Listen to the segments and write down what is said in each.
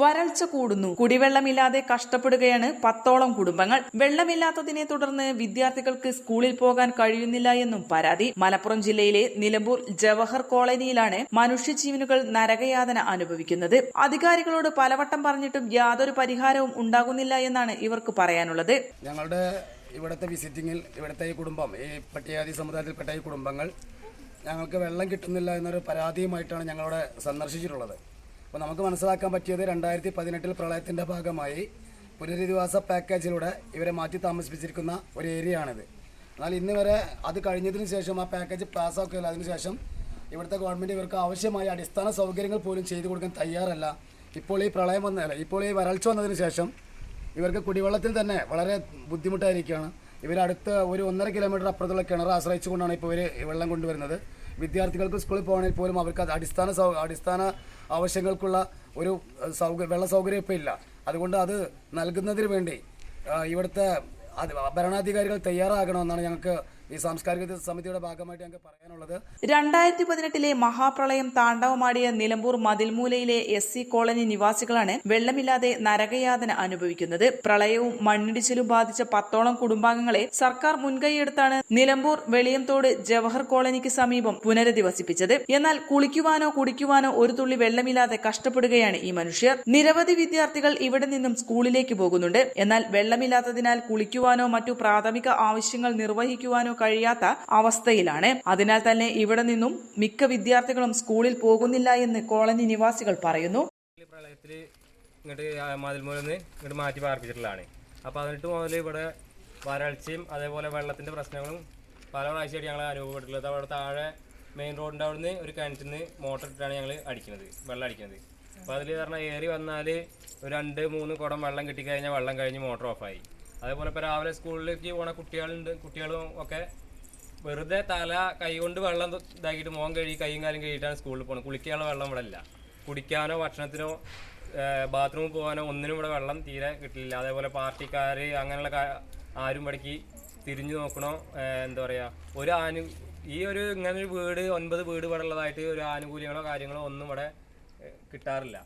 വരൾച്ച കൂടുന്നു. കുടിവെള്ളമില്ലാതെ കഷ്ടപ്പെടുകയാണ് പത്തോളം കുടുംബങ്ങൾ. വെള്ളമില്ലാത്തതിനെ തുടർന്ന് വിദ്യാർത്ഥികൾക്ക് സ്കൂളിൽ പോകാൻ കഴിയുന്നില്ല എന്നും പരാതി. മലപ്പുറം ജില്ലയിലെ നിലമ്പൂർ ജവഹർ കോളനിയിലാണ് മനുഷ്യജീവനുകൾ നരകയാതന അനുഭവിക്കുന്നത്. അധികാരികളോട് പലവട്ടം പറഞ്ഞിട്ടും യാതൊരു പരിഹാരവും ഉണ്ടാകുന്നില്ല എന്നാണ് ഇവർക്ക് പറയാനുള്ളത്. ഞങ്ങളുടെ ഇവിടുത്തെ വിസിറ്റിംഗിൽ ഇവിടുത്തെ ഈ കുടുംബം ഈ പട്ടിയാദി സമുദായത്തിൽപ്പെട്ട ഈ കുടുംബങ്ങൾ ഞങ്ങൾക്ക് വെള്ളം കിട്ടുന്നില്ല എന്നൊരു പരാതിയുമായിട്ടാണ് ഞങ്ങളവിടെ സന്ദർശിച്ചിട്ടുള്ളത്. അപ്പോൾ നമുക്ക് മനസ്സിലാക്കാൻ പറ്റിയത് രണ്ടായിരത്തി പതിനെട്ടിൽ പ്രളയത്തിന്റെ ഭാഗമായി പുനരധിവാസ പാക്കേജിലൂടെ ഇവരെ മാറ്റി താമസിപ്പിച്ചിരിക്കുന്ന ഒരു ഏരിയ ആണിത് എന്നാൽ ഇന്ന് വരെ അത് കഴിഞ്ഞതിന് ശേഷം ആ പാക്കേജ് പാസ്സാക്കില്ല അതിനുശേഷം ഇവിടുത്തെ ഗവൺമെന്റ് ഇവർക്ക് ആവശ്യമായ അടിസ്ഥാന സൗകര്യങ്ങൾ പോലും ചെയ്തു കൊടുക്കാൻ തയ്യാറല്ല. ഇപ്പോൾ ഈ പ്രളയം വന്നതല്ല? ഇപ്പോൾ ഈ വരൾച്ച വന്നതിന് ശേഷം ഇവർക്ക് കുടിവെള്ളത്തിൽ തന്നെ വളരെ ബുദ്ധിമുട്ടായിരിക്കുകയാണ്. ഇവരടുത്ത് ഒരു ഒന്നര കിലോമീറ്റർ അപ്പുറത്തുള്ള കിണർ ആശ്രയിച്ചുകൊണ്ടാണ് ഇപ്പോൾ ഇവർ വെള്ളം കൊണ്ടുവരുന്നത്. വിദ്യാർത്ഥികൾക്ക് സ്കൂളിൽ പോകണമെങ്കിൽ പോലും അവർക്ക് അടിസ്ഥാന സൗ അടിസ്ഥാന ആവശ്യങ്ങൾക്കുള്ള ഒരു സൗകര്യ വെള്ള സൗകര്യം ഇപ്പോൾ ഇല്ല. അതുകൊണ്ട് അത് നൽകുന്നതിന് വേണ്ടി ഇവിടുത്തെ ഭരണാധികാരികൾ തയ്യാറാകണമെന്നാണ് ഞങ്ങൾക്ക് ഈ സാംസ്കാരിക സമിതിയുടെ ഭാഗമായിട്ട് ഞങ്ങൾക്ക് പറയാനുള്ളത് രണ്ടായിരത്തി പതിനെട്ടിലെ മഹാപ്രളയം താണ്ഡവമാടിയ നിലമ്പൂർ മതിൽമൂലയിലെ എസ് സി കോളനി നിവാസികളാണ് വെള്ളമില്ലാതെ നരകയാതന അനുഭവിക്കുന്നത്. പ്രളയവും മണ്ണിടിച്ചിലും ബാധിച്ച പത്തോളം കുടുംബാംഗങ്ങളെ സർക്കാർ മുൻകൈയെടുത്താണ് നിലമ്പൂർ വെളിയംതോട് ജവഹർ കോളനിക്ക് സമീപം പുനരധിവസിപ്പിച്ചത്. എന്നാൽ കുളിക്കുവാനോ കുടിക്കുവാനോ ഒരു തുള്ളി വെള്ളമില്ലാതെ കഷ്ടപ്പെടുകയാണ് ഈ മനുഷ്യർ. നിരവധി വിദ്യാർത്ഥികൾ ഇവിടെ നിന്നും സ്കൂളിലേക്ക് പോകുന്നുണ്ട്. എന്നാൽ വെള്ളമില്ലാത്തതിനാൽ കുളിക്കുവാനോ മറ്റു പ്രാഥമിക ആവശ്യങ്ങൾ നിർവഹിക്കുവാനോ കഴിയാത്ത അവസ്ഥയിലാണ്. അതിനാൽ തന്നെ ഇവിടെ നിന്നും മിക്ക വിദ്യാർത്ഥികളും സ്കൂളിൽ പോകുന്നില്ല എന്ന് കോളനി നിവാസികൾ പറയുന്നു. പ്രളയത്തിൽ ഇങ്ങോട്ട് ഇങ്ങോട്ട് മാറ്റി പാർപ്പിച്ചിട്ടുള്ളതാണ്. അപ്പോൾ അതിനിട്ട് മുതൽ ഇവിടെ വരൾച്ചയും അതേപോലെ വെള്ളത്തിന്റെ പ്രശ്നങ്ങളും പല പ്രാവശ്യമായിട്ട് ഞങ്ങൾ അനുഭവപ്പെട്ടിട്ടുള്ളത്. അവിടെ താഴെ മെയിൻ റോഡിന്റെ അവിടെ നിന്ന് ഒരു കിണറ്റിൽ നിന്ന് മോട്ടർ ഇട്ടിട്ടാണ് ഞങ്ങൾ അടിക്കുന്നത് വെള്ളം അടിക്കുന്നത്. അപ്പോൾ അതിൽ പറഞ്ഞാൽ ഏറി വന്നാൽ ഒരു രണ്ട് മൂന്ന് കുടം വെള്ളം കിട്ടിക്കഴിഞ്ഞാൽ വെള്ളം കഴിഞ്ഞ് മോട്ടർ ഓഫായി. അതേപോലെ ഇപ്പോൾ രാവിലെ സ്കൂളിലേക്ക് പോണ കുട്ടികളുണ്ട് കുട്ടികളും ഒക്കെ വെറുതെ തല കൈ കൊണ്ട് വെള്ളം ഇതാക്കിയിട്ട് മോൻ കഴുകി കൈയും കാലും കഴുകിയിട്ടാണ് സ്കൂളിൽ പോകുന്നത് കുളിക്കാനുള്ള വെള്ളം ഇവിടെ ഇല്ല കുടിക്കാനോ ഭക്ഷണത്തിനോ ബാത്റൂമിൽ പോകാനോ ഒന്നിനും ഇവിടെ വെള്ളം തീരെ കിട്ടില്ല. അതേപോലെ പാർട്ടിക്കാർ അങ്ങനെയുള്ള ആരും ഇവിടേക്ക് തിരിഞ്ഞു നോക്കണോ? എന്താ പറയുക ഒരു ആനു ഈ ഒരു ഇങ്ങനെ ഒരു വീട് ഒൻപത് വീട് ഇവിടെ ഉള്ളതായിട്ട് ഒരു ആനുകൂല്യങ്ങളോ കാര്യങ്ങളോ ഒന്നും ഇവിടെ കിട്ടാറില്ല.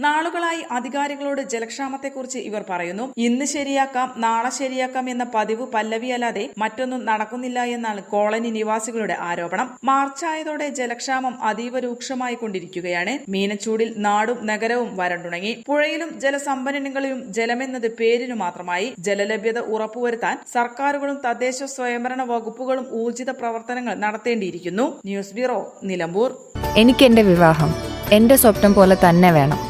നാളുകളായി അധികാരികളോട് ജലക്ഷാമത്തെക്കുറിച്ച് ഇവർ പറയുന്നു. ഇന്ന് ശരിയാക്കാം നാളെ ശരിയാക്കാം എന്ന പതിവ് പല്ലവിയല്ലാതെ മറ്റൊന്നും നടക്കുന്നില്ല എന്നാണ് കോളനി നിവാസികളുടെ ആരോപണം. മാർച്ചായതോടെ ജലക്ഷാമം അതീവ രൂക്ഷമായി കൊണ്ടിരിക്കുകയാണ്. മീനച്ചൂടിൽ നാടും നഗരവും വരണ്ടുണങ്ങി. പുഴയിലും ജലസംഭരണികളിലും ജലമെന്നത് പേരിനു മാത്രമായി. ജലലഭ്യത ഉറപ്പുവരുത്താൻ സർക്കാരുകളും തദ്ദേശ സ്വയംഭരണ വകുപ്പുകളും ഊർജിത പ്രവർത്തനങ്ങൾ നടത്തേണ്ടിയിരിക്കുന്നു. News bureau Nilambur. എനിക്ക് എന്റെ വിവാഹം. എന്റെ സ്വപ്നം പോലെ തന്നെ വേണം.